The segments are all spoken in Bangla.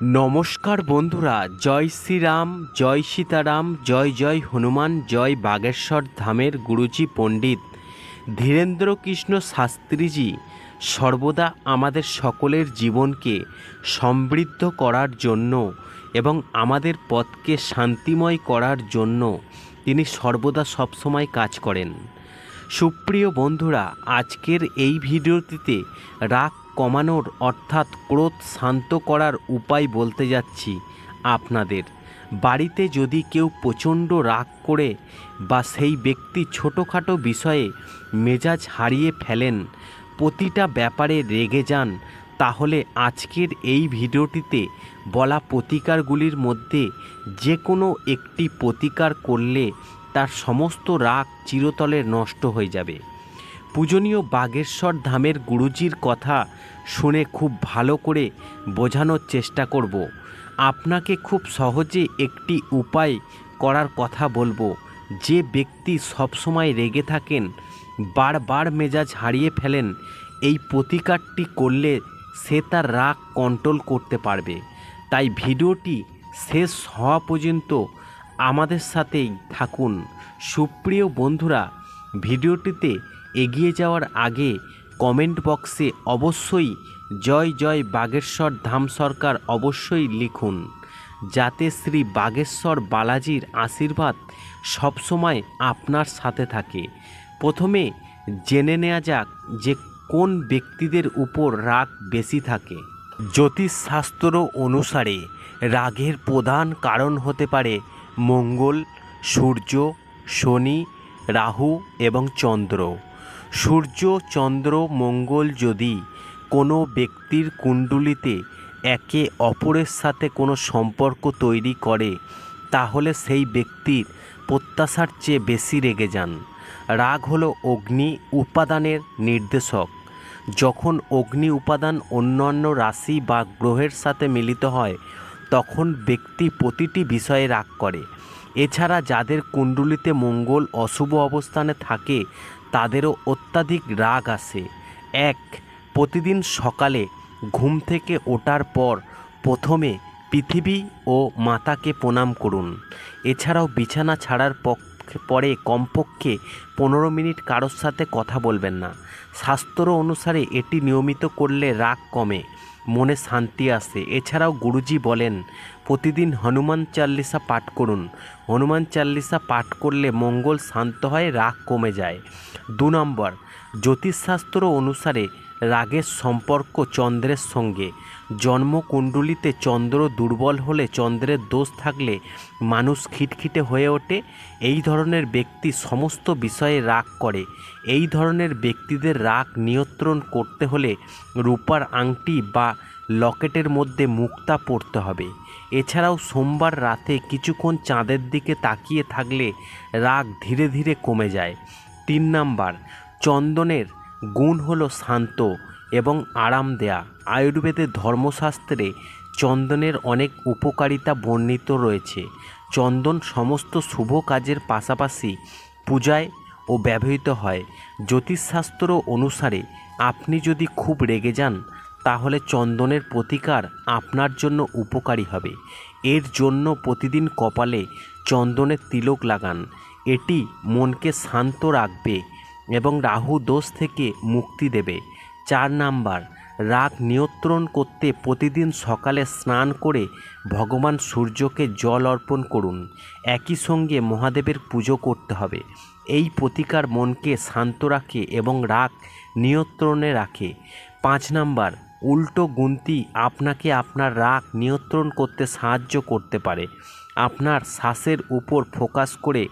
নমস্কার বন্ধুরা, জয় শ্রীরাম, জয় সীতারাম, জয় জয় হনুমান, জয় বাগেশ্বর ধামের গুরুজি পণ্ডিত ধীরেন্দ্র কৃষ্ণ শাস্ত্রীজি সর্বদা আমাদের সকলের জীবনকে সমৃদ্ধ করার জন্য এবং আমাদের পথকে শান্তিময় করার জন্য তিনি সর্বদা সবসময় কাজ করেন। সুপ্রিয় বন্ধুরা, আজকের এই ভিডিওটিতে রাগ কমানোর অর্থাৎ ক্রোধ শান্ত করার উপায় বলতে যাচ্ছি আপনাদের। বাড়িতে যদি কেউ প্রচণ্ড রাগ করে বা সেই ব্যক্তি ছোটোখাটো বিষয়ে মেজাজ হারিয়ে ফেলেন, প্রতিটা ব্যাপারে রেগে যান, তাহলে আজকের এই ভিডিওটিতে বলা প্রতিকারগুলির মধ্যে যে কোনো একটি প্রতিকার করলে তার সমস্ত রাগ চিরতলে নষ্ট হয়ে যাবে। পূজনীয় বাগেশ্বর ধামের গুরুজির কথা শুনে খুব ভালো করে বোঝানোর চেষ্টা করব। আপনাকে খুব সহজে একটি উপায় করার কথা বলব। যে ব্যক্তি সবসময় রেগে থাকেন, বারবার মেজাজ হারিয়ে ফেলেন, এই প্রতিকারটি করলে সে তার রাগ কন্ট্রোল করতে পারবে। তাই ভিডিওটি শেষ হওয়া পর্যন্ত আমাদের সাথেই থাকুন। সুপ্রিয় বন্ধুরা, ভিডিওটিতে এগিয়ে যাওয়ার আগে কমেন্ট বক্সে অবশ্যই জয় জয় বাগেশ্বর ধাম সরকার অবশ্যই লিখুন, যাতে শ্রী বাগেশ্বর বালাজির আশীর্বাদ সবসময় আপনার সাথে থাকে। প্রথমে জেনে নেওয়া যাক যে কোন ব্যক্তিদের উপর রাগ বেশি থাকে। জ্যোতিষশাস্ত্র অনুসারে রাগের প্রধান কারণ হতে পারে মঙ্গল, সূর্য, শনি, রাহু এবং চন্দ্র। সূর্য, চন্দ্র, মঙ্গল যদি কোনো ব্যক্তির কুণ্ডলিতে একে অপরের সাথে কোনো সম্পর্ক তৈরি করে, তাহলে সেই ব্যক্তির প্রত্যাশার চেয়ে বেশি রেগে যান। রাগ হলো অগ্নি উপাদানের নির্দেশক। যখন অগ্নি উপাদান অন্যান্য রাশি বা গ্রহের সাথে মিলিত হয়, তখন ব্যক্তি প্রতিটি বিষয়ে রাগ করে। এছাড়া যাদের কুণ্ডুলিতে মঙ্গল অশুভ অবস্থানে থাকে তাদেরও অত্যাধিক রাগ আসে এক, প্রতিদিন সকালে ঘুম থেকে ওঠার পর প্রথমে পৃথিবী ও মাতাকে প্রণাম করুন। এছাড়াও বিছানা ছাড়ার পক্ষে পরে কমপক্ষে পনেরো মিনিট কারোর সাথে কথা বলবেন না। শাস্ত্র অনুসারে এটি নিয়মিত করলে রাগ কমে। মনে শান্তি আসে। এছাড়াও গুরুজি বলেন, প্রতিদিন হনুমান চাল্লিশা পাঠ করুন। হনুমান চাল্লিশা পাঠ করলে মঙ্গল শান্ত হয়, রাগ কমে যায়। দু নম্বর জ্যোতিষশাস্ত্র অনুসারে রাগের সম্পর্ক চন্দ্রের সঙ্গে। জন্মকুণ্ডলিতে চন্দ্র দুর্বল হলে চন্দ্রের দোষ থাকলে মানুষ খিটখিটে হয়ে ওঠে। এই ধরনের ব্যক্তি সমস্ত বিষয়ে রাগ করে। এই ধরনের ব্যক্তিদের রাগ নিয়ন্ত্রণ করতে হলে রূপার আংটি বা লকেটের মধ্যে মুক্তা পড়তে হবে। এছাড়াও সোমবার রাতে কিছুক্ষণ চাঁদের দিকে তাকিয়ে থাকলে রাগ ধীরে ধীরে কমে যায়। তিন নাম্বার চন্দনের গুণ হল শান্ত এবং আরাম দেয়া। আয়ুর্বেদের ধর্মশাস্ত্রে চন্দনের অনেক উপকারিতা বর্ণিত রয়েছে। চন্দন সমস্ত শুভ কাজের পাশাপাশি পূজায় ও ব্যবহৃত হয়। জ্যোতিষশাস্ত্র অনুসারে আপনি যদি খুব রেগে যান, তাহলে চন্দনের প্রতিকার আপনার জন্য উপকারী হবে। এর জন্য প্রতিদিন কপালে চন্দনের তিলক লাগান। এটি মনকে শান্ত রাখবে এবং রাহু দোষ থেকে মুক্তি দেবে। চার নাম্বার, রাগ নিয়ন্ত্রণ করতে প্রতিদিন সকালে স্নান করে ভগবান সূর্যকে জল অর্পণ করুন। একই সঙ্গে মহাদেবের পুজো করতে হবে। এই প্রতিকার মনকে শান্ত রাখে এবং রাগ নিয়ন্ত্রণে রাখে। পাঁচ নাম্বার, উল্টো গুনতি আপনাকে আপনার রাগ নিয়ন্ত্রণ করতে সাহায্য করতে পারে। আপনার শ্বাসের উপর ফোকাস করে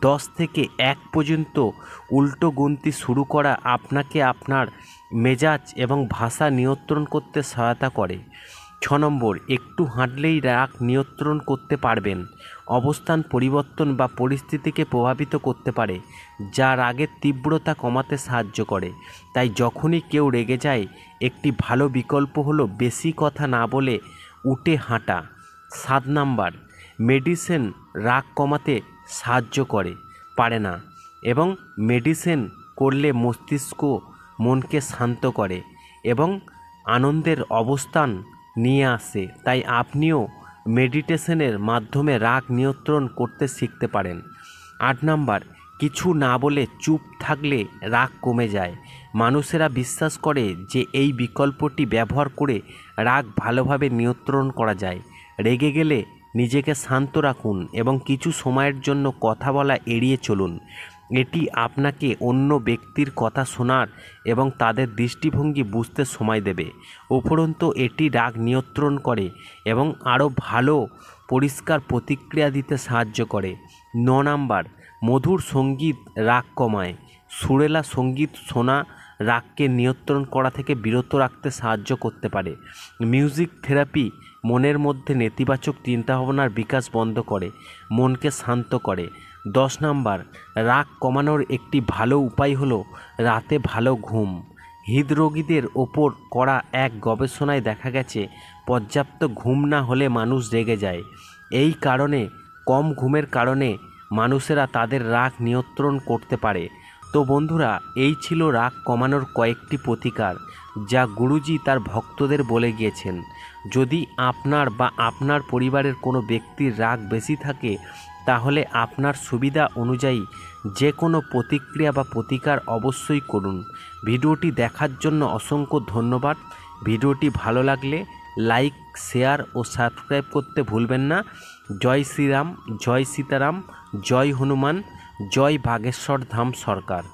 দশ থেকে এক পর্যন্ত উল্টো গুনতি শুরু করা আপনাকে আপনার মেজাজ এবং ভাষা নিয়ন্ত্রণ করতে সহায়তা করে। ছ নম্বর, একটু হাঁটলেই রাগ নিয়ন্ত্রণ করতে পারবেন। অবস্থান পরিবর্তন বা পরিস্থিতিকে প্রভাবিত করতে পারে, যা রাগের তীব্রতা কমাতে সাহায্য করে। তাই যখনই কেউ রেগে যায়, একটি ভালো বিকল্প হলো বেশি কথা না বলে উঠে হাঁটা। সাত নাম্বার মেডিসিন রাগ কমাতে সাহায্য করে, পারে না এবং মেডিসিন করলে মস্তিষ্ক মনকে শান্ত করে এবং আনন্দের অবস্থান নিয়ে আসে। তাই আপনিও মেডিটেশনের মাধ্যমে রাগ নিয়ন্ত্রণ করতে শিখতে পারেন। আট নাম্বার, কিছু না বলে চুপ থাকলে রাগ কমে যায়। মানুষেরা বিশ্বাস করে যে এই বিকল্পটি ব্যবহার করে রাগ ভালোভাবে নিয়ন্ত্রণ করা যায়। রেগে গেলে নিজেকে শান্ত রাখুন এবং কিছু সময়ের জন্য কথা বলা এড়িয়ে চলুন। এটি আপনাকে অন্য ব্যক্তির কথা শোনার এবং তাদের দৃষ্টিভঙ্গি বুঝতে সময় দেবে। উপরন্তু, এটি রাগ নিয়ন্ত্রণ করে এবং আরও ভালো পরিষ্কার প্রতিক্রিয়া দিতে সাহায্য করে। ন নাম্বার, মধুর সংগীত রাগ কমায়। সুরেলা সংগীত শোনা রাগকে নিয়ন্ত্রণ করা থেকে বিরত রাখতে সাহায্য করতে পারে। মিউজিক থেরাপি মনের মধ্যে নেতিবাচক চিন্তাভাবনার বিকাশ বন্ধ করে, মনকে শান্ত করে। দশ নাম্বার, রাগ কমানোর একটি ভালো উপায় হলো রাতে ভালো ঘুম। হৃদরোগীদের ওপর করা এক গবেষণায় দেখা গেছে, পর্যাপ্ত ঘুম না হলে মানুষ রেগে যায়। এই কারণে, কম ঘুমের কারণে মানুষেরা তাদের রাগ নিয়ন্ত্রণ করতে পারে। তো বন্ধুরা, এই ছিল রাগ কমানোর কয়েকটি প্রতিকার, যা গুরুজি তার ভক্তদের বলে গিয়েছেন। যদি আপনার বা আপনার পরিবারের কোনো ব্যক্তির রাগ বেশি থাকে, তাহলে আপনার সুবিধা অনুযায়ী যে কোনো প্রতিক্রিয়া বা প্রতিকার অবশ্যই করুন। ভিডিওটি দেখার জন্য অসংখ্য ধন্যবাদ। ভিডিওটি ভালো লাগলে লাইক, শেয়ার ও সাবস্ক্রাইব করতে ভুলবেন না। জয় শ্রীরাম, জয় সীতারাম, জয় হনুমান। জয় বাগেশ্বর ধাম সরকার।